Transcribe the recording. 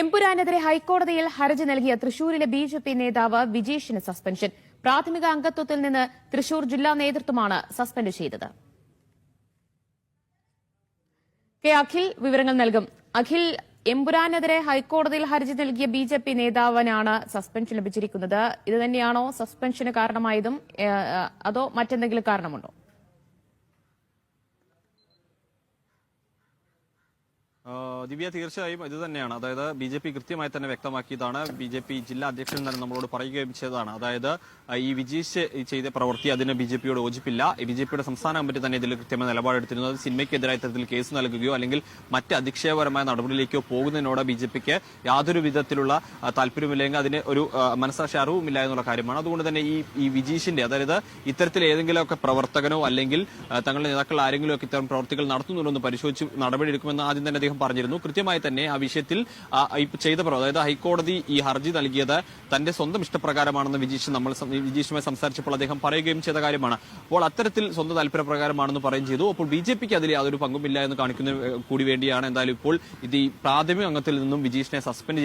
എമ്പുരാനെതിരെ ഹൈക്കോടതിയിൽ ഹർജി നൽകിയ തൃശൂരിലെ ബി ജെ പി നേതാവ് വിജീഷിന് സസ്പെൻഷൻ. പ്രാഥമിക അംഗത്വത്തിൽ നിന്ന് തൃശൂർ ജില്ലാ നേതൃത്വമാണ് സസ്പെൻഡ് ചെയ്തത്. കെ അഖിൽ വിവരങ്ങൾ നൽകും. അഖിൽ എംപുരാനെതിരെ ഹൈക്കോടതിയിൽ ഹർജി നൽകിയ ബി ജെ പി നേതാവിനാണ് സസ്പെൻഷൻ ലഭിച്ചിരിക്കുന്നത്. ഇത് തന്നെയാണോ സസ്പെൻഷന് കാരണമായതും അതോ മറ്റെന്തെങ്കിലും കാരണമുണ്ടോ? ദിവ്യ തീർച്ചയായും ഇത് തന്നെയാണ്. അതായത് ബി ജെ പി കൃത്യമായി തന്നെ വ്യക്തമാക്കിയതാണ്. ബി ജെ പി ജില്ലാ അധ്യക്ഷൻ തന്നെ നമ്മളോട് പറയുകയും ചെയ്തതാണ്. അതായത് ഈ വിജീഷ് ചെയ്ത പ്രവൃത്തി അതിന് ബി ജെ പിയോട് യോജിപ്പില്ല. ബി ജെ പിയുടെ സംസ്ഥാന കമ്മിറ്റി തന്നെ ഇതിൽ കൃത്യമായ നിലപാടെടുത്തിരുന്നു. അത് സിനിമയ്ക്കെതിരായ തരത്തിൽ കേസ് നൽകുകയോ അല്ലെങ്കിൽ മറ്റ് അധിക്ഷേപകരമായ നടപടിയിലേക്കോ പോകുന്നതിനോട് ബി ജെ പിക്ക് യാതൊരു വിധത്തിലുള്ള താല്പര്യമില്ലെങ്കിൽ അതിന് ഒരു മനസ്സാക്ഷി അറിവുമില്ല എന്നുള്ള കാര്യമാണ്. അതുകൊണ്ട് തന്നെ ഈ ഈ വിജീഷിന്റെ അതായത് ഇത്തരത്തിൽ ഏതെങ്കിലുമൊക്കെ പ്രവർത്തകനോ അല്ലെങ്കിൽ തങ്ങളുടെ നേതാക്കൾ ആരെങ്കിലുമൊക്കെ ഇത്തരം പ്രവർത്തികൾ നടത്തുന്നുണ്ടോ എന്ന് പരിശോധിച്ച് നടപടിയെടുക്കുമെന്ന് ആദ്യം തന്നെ അദ്ദേഹം പറഞ്ഞിരുന്നു. കൃത്യമായി തന്നെ ആ വിഷയത്തിൽ ചെയ്ത പ്രവർത്തനം അതായത് ഹൈക്കോടതി ഈ ഹർജി നൽകിയത് തന്റെ സ്വന്തം ഇഷ്ടപ്രകാരമാണെന്ന് വിജീഷ് നമ്മൾ വിജീഷുമായി സംസാരിച്ചപ്പോൾ അദ്ദേഹം പറയുകയും ചെയ്ത കാര്യമാണ്. അപ്പോൾ അത്തരത്തിൽ സ്വന്തം താല്പര്യപ്രകാരമാണെന്ന് പറയുകയും ചെയ്തു. അപ്പോൾ ബി ജെ പിക്ക് അതിൽ യാതൊരു പങ്കുമില്ല എന്ന് കാണിക്കുന്ന കൂടി വേണ്ടിയാണ് എന്തായാലും ഇപ്പോൾ ഇത് ഈ പ്രാഥമിക അംഗത്തിൽ നിന്നും വിജീഷിനെ സസ്പെൻഡ്